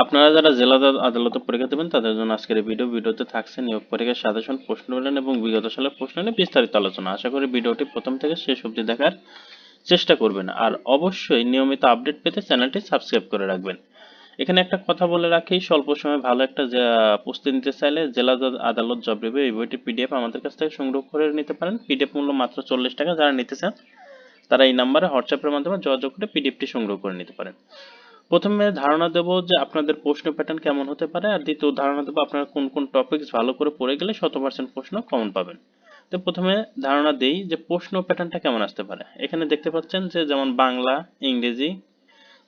আপনারা যারা জেলা আদালত- পরীক্ষা দেবেন, তাদের জন্য আজকের ভিডিও ভিডিওতে থাকছে নিয়োগ পরীক্ষার সাজেশন, প্রশ্ন প্যাটার্ন এবং বিগত সালের প্রশ্ন নিয়ে বিস্তারিত আলোচনা। আশা করি ভিডিওটি প্রথম থেকে শেষ অবধি দেখার চেষ্টা করবেন। আর অবশ্যই নিয়মিত আপডেট পেতে চ্যানেলটি সাবস্ক্রাইব করে রাখবেন। এখানে একটা কথা বলে রাখি, স্বল্প সময়ে ভালো একটা প্রস্তুতি নিতে চাইলে জেলা আদালত জব রিভিউ এই বইটি পিডিএফ আমাদের কাছ থেকে সংগ্রহ করে নিতে পারেন। পিডিএফ মূল্য মাত্র চল্লিশ টাকা, যারা নিতে চান তারা এই নাম্বারে হোয়াটসঅ্যাপের মাধ্যমে যোগাযোগ করে পিডিএফটি সংগ্রহ করে নিতে পারেন। প্রথমে ধারণা দেব যে আপনাদের প্রশ্ন প্যাটার্ন কেমন হতে পারে, আর দ্বিতীয় ধারণা দেবো আপনারা কোন কোন টপিকস ভালো করে পড়ে গেলে শত পার্সেন্ট প্রশ্ন কমন পাবেন। তো প্রথমে ধারণা দেই যে প্রশ্ন প্যাটার্নটা কেমন আসতে পারে। এখানে দেখতে পাচ্ছেন যে যেমন বাংলা, ইংরেজি,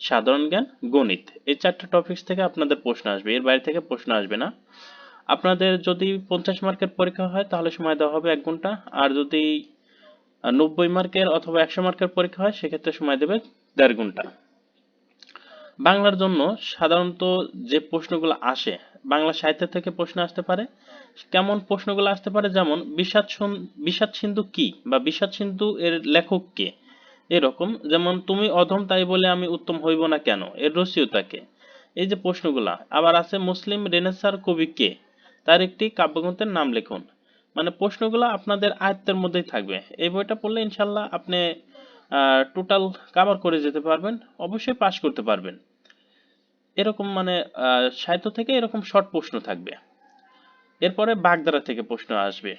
সাধারণ জ্ঞান, গণিত, এই চারটা টপিকস থেকে আপনাদের প্রশ্ন আসবে, এর বাইরে থেকে প্রশ্ন আসবে না। আপনাদের যদি পঞ্চাশ মার্কের পরীক্ষা হয় তাহলে সময় দেওয়া হবে এক ঘণ্টা, আর যদি নব্বই মার্কের অথবা একশো মার্কের পরীক্ষা হয় সেক্ষেত্রে সময় দেবে দেড় ঘণ্টা। বাংলার জন্য সাধারণত যে প্রশ্নগুলো আসে, বাংলা সাহিত্য থেকে প্রশ্ন আসতে পারে, কেমন প্রশ্নগুলো আসতে পারে? যেমন, বিষাদ বিষাদ সিন্ধু কি বা বিষাদ সিন্ধু এর লেখক কে? এরকম। যেমন, তুমি অধম তাই বলে আমি উত্তম হইব না কেন? এর রসিয়তা কে? এই যে প্রশ্নগুলা। আবার আছে, মুসলিম রেনেসার কবি কে? তার একটি কাব্যগ্রন্থের নাম লিখুন। মানে প্রশ্নগুলো আপনাদের আয়ত্তের মধ্যেই থাকবে। এই বইটা পড়লে ইনশাল্লাহ আপনি টোটাল কভার করে যেতে পারবেন। অবশ্যই পাশ করতে পারবেন। এরকম মানে সাহিত্য থেকে এরকম শর্ট প্রশ্ন থাকবে। এরপরে বাগদারা থেকে প্রশ্ন আসবে।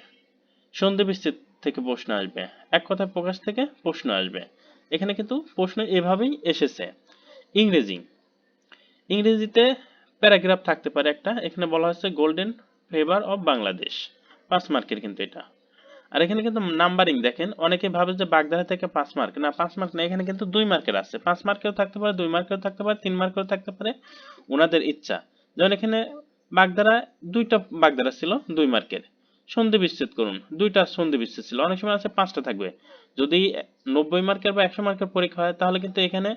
সন্ধি বিস্তৃত থেকে প্রশ্ন আসবে। এক কথায় প্রকাশ থেকে প্রশ্ন আসবে। এখানে কিন্তু প্রশ্ন এভাবেই এসেছে। ইংরেজি। ইংরেজিতে প্যারাগ্রাফ থাকতে পারে একটা। এখানে বলা হচ্ছে গোল্ডেন ফেভার অফ বাংলাদেশ পাঁচ মার্কের কিন্তু এটা। আর এখানে কিন্তু নাম্বারিং দেখেন, অনেকে ভাবে যে বাগধারা থেকে পাঁচ মার্ক না, পাঁচ মার্ক না, এখানে কিন্তু দুই মার্কের আছে। পাঁচ মার্কেও থাকতে পারে, দুই মার্কেও থাকতে পারে, তিন মার্কেও থাকতে পারে ওনাদের ইচ্ছা। যেমন এখানে বাগধারা দুইটা বাগধারা ছিল, দুই মার্কের সন্ধি বিচ্ছেদ করুন, দুইটা সন্ধি বিচ্ছেদ ছিল। অনেক সময় আছে পাঁচটা থাকবে। যদি নব্বই মার্কের বা একশো মার্কের পরীক্ষা হয়, তাহলে কিন্তু এখানে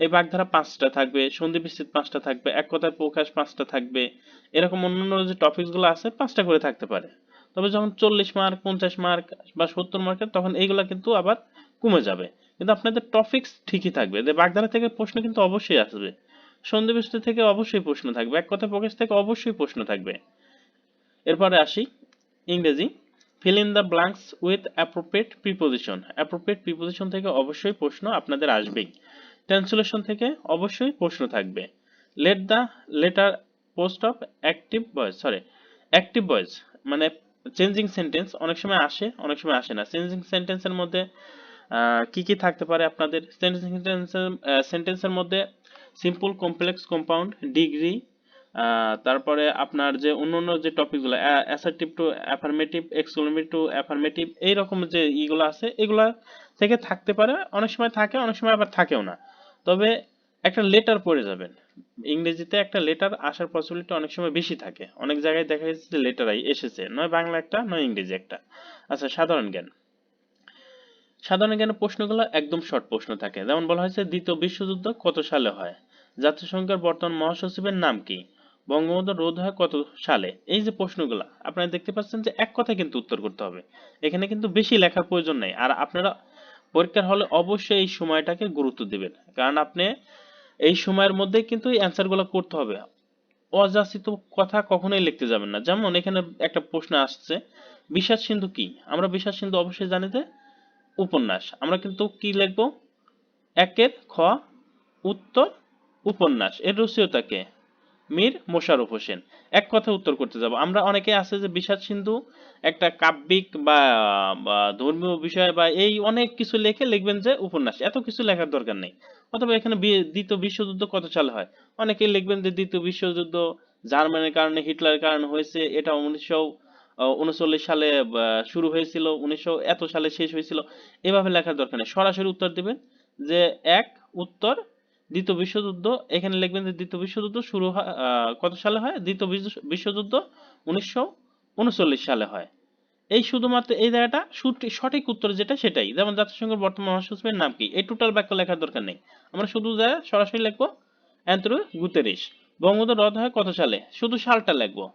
এই বাগধারা পাঁচটা থাকবে, সন্ধি বিচ্ছেদ পাঁচটা থাকবে, এক কথায় প্রকাশ পাঁচটা থাকবে। এরকম অন্যান্য যে টপিকসগুলো আছে, পাঁচটা করে থাকতে পারে। তবে যখন চল্লিশ মার্ক পঞ্চাশ মার্ক বা সত্তর মার্কের তখন এইগুলা কিন্তু আবার কমে যাবে। কিন্তু আপনাদের টপিকস ঠিকই থাকবে। যে বাগধারা থেকে প্রশ্ন কিন্তু অবশ্যই আসবে। সন্ধি বিচ্ছেদ থেকে অবশ্যই প্রশ্ন থাকবে। এক কথায় প্রকাশ থেকে অবশ্যই প্রশ্ন থাকবে। এরপরে আসি ইংরেজি। Fill in the blanks with appropriate preposition appropriate preposition থেকে অবশ্যই প্রশ্ন আপনাদের আসবেই। ট্রান্সলেশন থেকে অবশ্যই প্রশ্ন থাকবে। Let the letter post of active voice sorry active voice মানে চেঞ্জিং সেন্টেন্স অনেক সময় আসে, অনেক সময় আসে না। চেঞ্জিং সেন্টেন্সের মধ্যে কি কি থাকতে পারে আপনাদের? সেন্টেন্সের মধ্যে সিম্পল কমপ্লেক্স কম্পাউন্ড ডিগ্রি তারপরে আপনার যে অন্যান্য যে টপিকগুলো assertive to affirmative exclamative to affirmative এইরকম যে ইগুলো আছে, এগুলা থেকে থাকতে পারে। অনেক সময় থাকে, অনেক সময় আবার থাকেও না। তবে একটা লেটার পড়ে যাবেন। ইংরেজিতে একটা লেটার আসার পসিবিলিটি অনেক সময় বেশি থাকে। অনেক জায়গায় দেখা যাচ্ছে যে লেটার এসেছে। নয় বাংলা একটা, নয় ইংরেজি একটা। আচ্ছা সাধারণ জ্ঞান। সাধারণ জ্ঞানের প্রশ্নগুলো একদম শর্ট প্রশ্ন থাকে। যেমন বলা হয়েছে, দ্বিতীয় বিশ্বযুদ্ধ কত সালে হয়? জাতিসংঘের বর্তমান মহাসচিবের নাম কি? বঙ্গবন্ধু রোধ হয় কত সালে? এই যে প্রশ্নগুলো, আপনারা দেখতে পাচ্ছেন যে এক কথায় কিন্তু উত্তর করতে হবে। এখানে কিন্তু বেশি লেখার প্রয়োজন নেই। আর আপনারা পরীক্ষার হলে অবশ্যই এই সময়টাকে গুরুত্ব দিবেন। কারণ আপনি এই সময়ের মধ্যে কিন্তু অ্যান্সারগুলো করতে হবে। অযাচিত কথা কখনোই লিখতে যাবেন না। যেমন এখানে একটা প্রশ্ন আসছে, বিষাদ সিন্ধু কি? আমরা বিষাদ সিন্ধু অবশ্যই জানি যে উপন্যাস। আমরা কিন্তু কি লিখব? একের খ, উত্তর, উপন্যাস। এর রসিয়তাকে মীর মোশারফ হোসেন। এক কথা উত্তর করতে যাব। আমরা অনেকে আছে যে বিষাদ সিন্ধু, একটা কাব্যিক বা ধর্মীয় বিষয় বা এই অনেক কিছু লিখে লিখবেন যে উপন্যাস। এত কিছু লেখার দরকার নেই। অথবা এখানে দ্বিতীয় বিশ্বযুদ্ধ কত সালে হয়? অনেকেই লিখবেন যে দ্বিতীয় বিশ্বযুদ্ধ জার্মানির কারণে হিটলারের কারণে হয়েছে। এটা উনিশশো উনচল্লিশ সালে শুরু হয়েছিল। উনিশশো এত সালে শেষ হয়েছিল। এভাবে লেখার দরকার নেই। সরাসরি উত্তর দিবেন যে এক, উত্তর দ্বিতীয় বিশ্বযুদ্ধ, এখানে লিখবেন যে দ্বিতীয় বিশ্বযুদ্ধ শুরু হয় কত সালে হয়? দ্বিতীয় বিশ্বযুদ্ধ উনিশশো উনচল্লিশ সালে হয়। এই শুধুমাত্র এই জায়গাটা সঠিক- উত্তর যেটা সেটাই। যেমন জাতিসংঘের বর্তমান মহাসচিবের নাম কি? এই টোটাল বাক্য লেখার দরকার নেই। আমরা শুধু যা সরাসরি লিখব অ্যান্ট্রো গুতেরিস বঙ্গবন্ধু রদ হয় কত সালে? শুধু সালটা লিখব।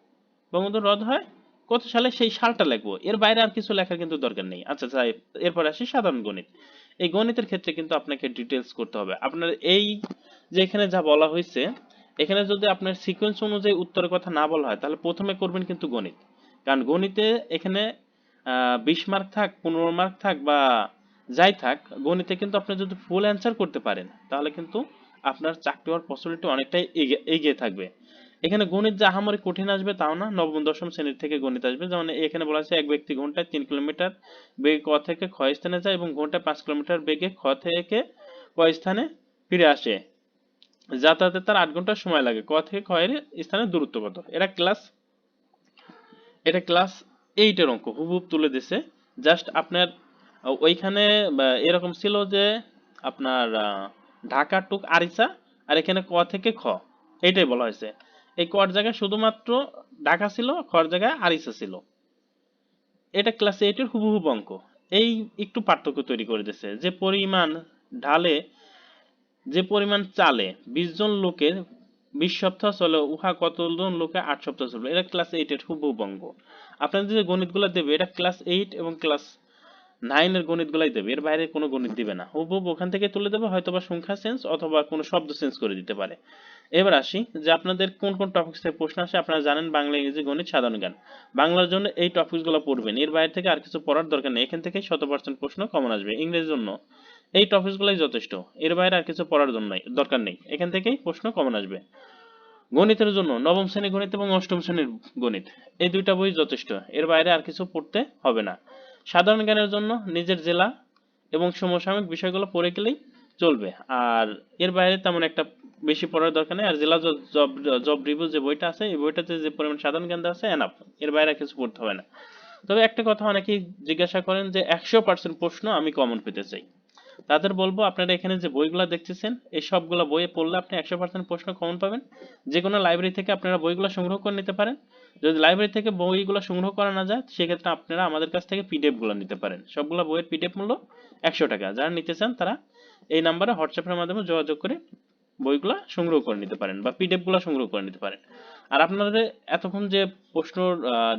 বঙ্গবন্ধু রদ হয় কত সালে? সেই সালটা লিখব। এর বাইরে আর কিছু লেখার কিন্তু দরকার নেই। আচ্ছা এরপর আসি সাধারণ গণিত। এই গণিতের ক্ষেত্রে কিন্তু আপনাকে ডিটেলস করতে হবে। আপনার এই যে এখানে যা বলা হয়েছে, এখানে যদি আপনার সিকোয়েন্স অনুযায়ী উত্তরের কথা না বলা হয়, তাহলে প্রথমে করবেন কিন্তু গণিত। কারণ গণিতে এখানে বিশ মার্ক থাক, পনেরো মার্ক থাক বা যাই থাক, গণিতে কিন্তু আপনি যদি ফুল অ্যান্সার করতে পারেন, তাহলে কিন্তু আপনার চাকরি হওয়ার পসিবিলিটি অনেকটাই এগিয়ে এগিয়ে থাকবে। এখানে গণিত যে আহামরি কঠিন আসবে তাও না, নবম, দশম শ্রেণির থেকে গণিত আসবে। যেমন এখানে বলা আছে, এক ব্যক্তি ঘন্টায় তিন কিলোমিটার বেগে ক থেকে খ স্থানে যায় এবং ঘন্টায় পাঁচ কিলোমিটার বেগে খ থেকে ক স্থানে ফিরে আসে। যাতায়াতে তার আট ঘণ্টা সময় লাগে। ক থেকে খ এর স্থানের দূরত্ব কত? এটা ক্লাস এটা ক্লাস এইটের অঙ্ক। হুবহুব তুলে দিছে। জাস্ট আপনার, ওইখানে এরকম ছিল যে আপনার ঢাকা টুক আরিসা আর এখানে ক থেকে খ। এইটাই বলা হয়েছে। এই কর জায়গায় শুধুমাত্র ঢাকা ছিল, খর জায়গায় আরিসা ছিল। এটা ক্লাস এইটের হুবহুব অঙ্ক। এই একটু পার্থক্য তৈরি করে দিয়েছে। যে পরিমাণ ঢালে, যে পরিমাণ চালে বিশ জন লোকের বিশ সপ্তাহ চলে, উহা কতজন লোকে আট সপ্তাহ চলবে এটা ক্লাস এইটের হুবহুব অঙ্ক। আপনাদের যে গণিতগুলো দেবে এটা ক্লাস এইট এবং ক্লাস নাইনের গণিতগুলাই দেবে, এর বাইরে কোনো গণিত দিবে না। হুবহুব ওখান থেকে তুলে দেবে হয়তো বা সংখ্যা চেঞ্জ অথবা কোনো শব্দ চেঞ্জ করে দিতে পারে। এবার আসি যে আপনাদের কোন কোন টপিক্স থেকে প্রশ্ন আসে, আপনারা জানেন বাংলা, ইংরেজি, গণিত, সাধারণ জ্ঞান। বাংলার জন্য এই টপিকসগুলো পড়বেন, এর বাইরে থেকে আর কিছু পড়ার দরকার নেই, এখান থেকে শত পার্সেন্ট প্রশ্ন কমন আসবে, ইংরেজির জন্য। এই টপিকসগুলোই যথেষ্ট, এর বাইরে আর কিছু পড়ার জন্য দরকার নেই, এখান থেকেই প্রশ্ন কমন আসবে। গণিতের জন্য নবম শ্রেণি গণিত এবং অষ্টম শ্রেণির গণিত, এই দুইটা বই যথেষ্ট, এর বাইরে আর কিছু পড়তে হবে না। সাধারণ জ্ঞানের জন্য নিজের জেলা এবং সমসাময়িক বিষয়গুলো পড়ে গেলেই চলবে। আর এর বাইরে তেমন একটা বেশি পড়ার দরকার নেই। আর জেলা জব জব রিভিউ যে বইটা আছে, এই বইটাতে যে পরিমাণ সাধারণ জ্ঞান আছে এনাফ এর বাইরে কিছু পড়তে হবে না। তবে একটা কথা অনেকেই জিজ্ঞাসা করেন যে, একশো পার্সেন্ট প্রশ্ন আমি কমন পেতে চাই। তাদের বলব, আপনারা এখানে যে বইগুলো দেখতেছেন, এই সবগুলো বইয়ে পড়লে আপনি একশো পার্সেন্ট প্রশ্ন কমন পাবেন। যে কোনো লাইব্রেরি থেকে আপনারা বইগুলো সংগ্রহ করে নিতে পারেন। যদি লাইব্রেরি থেকে বইগুলো সংগ্রহ করা না যায়, সেক্ষেত্রে আপনারা আমাদের কাছ থেকে পিডিএফগুলো নিতে পারেন। সবগুলো বইয়ের পিডিএফ মূল্য একশো টাকা। যারা নিতে চান, তারা এই নাম্বারে হোয়াটসঅ্যাপের মাধ্যমে যোগাযোগ করে বইগুলা সংগ্রহ করে নিতে পারেন বা পিডিএফগুলো সংগ্রহ করে নিতে পারেন। আর আপনাদের এতক্ষণ যে প্রশ্ন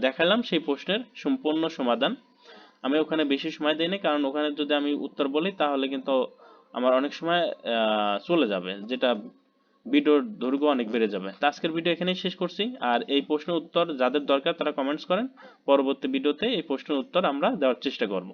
দেখালাম, সেই প্রশ্নের সম্পূর্ণ সমাধান আমি ওখানে বেশি সময় দিইনি কারণ ওখানে যদি আমি উত্তর বলি, তাহলে কিন্তু আমার অনেক সময় চলে যাবে, যেটা ভিডিওর দৈর্ঘ্য অনেক বেড়ে যাবে। তো আজকের ভিডিও এখানেই শেষ করছি। আর এই প্রশ্ন উত্তর যাদের দরকার তারা কমেন্টস করেন। পরবর্তী ভিডিওতে এই প্রশ্নের উত্তর আমরা দেওয়ার চেষ্টা করব।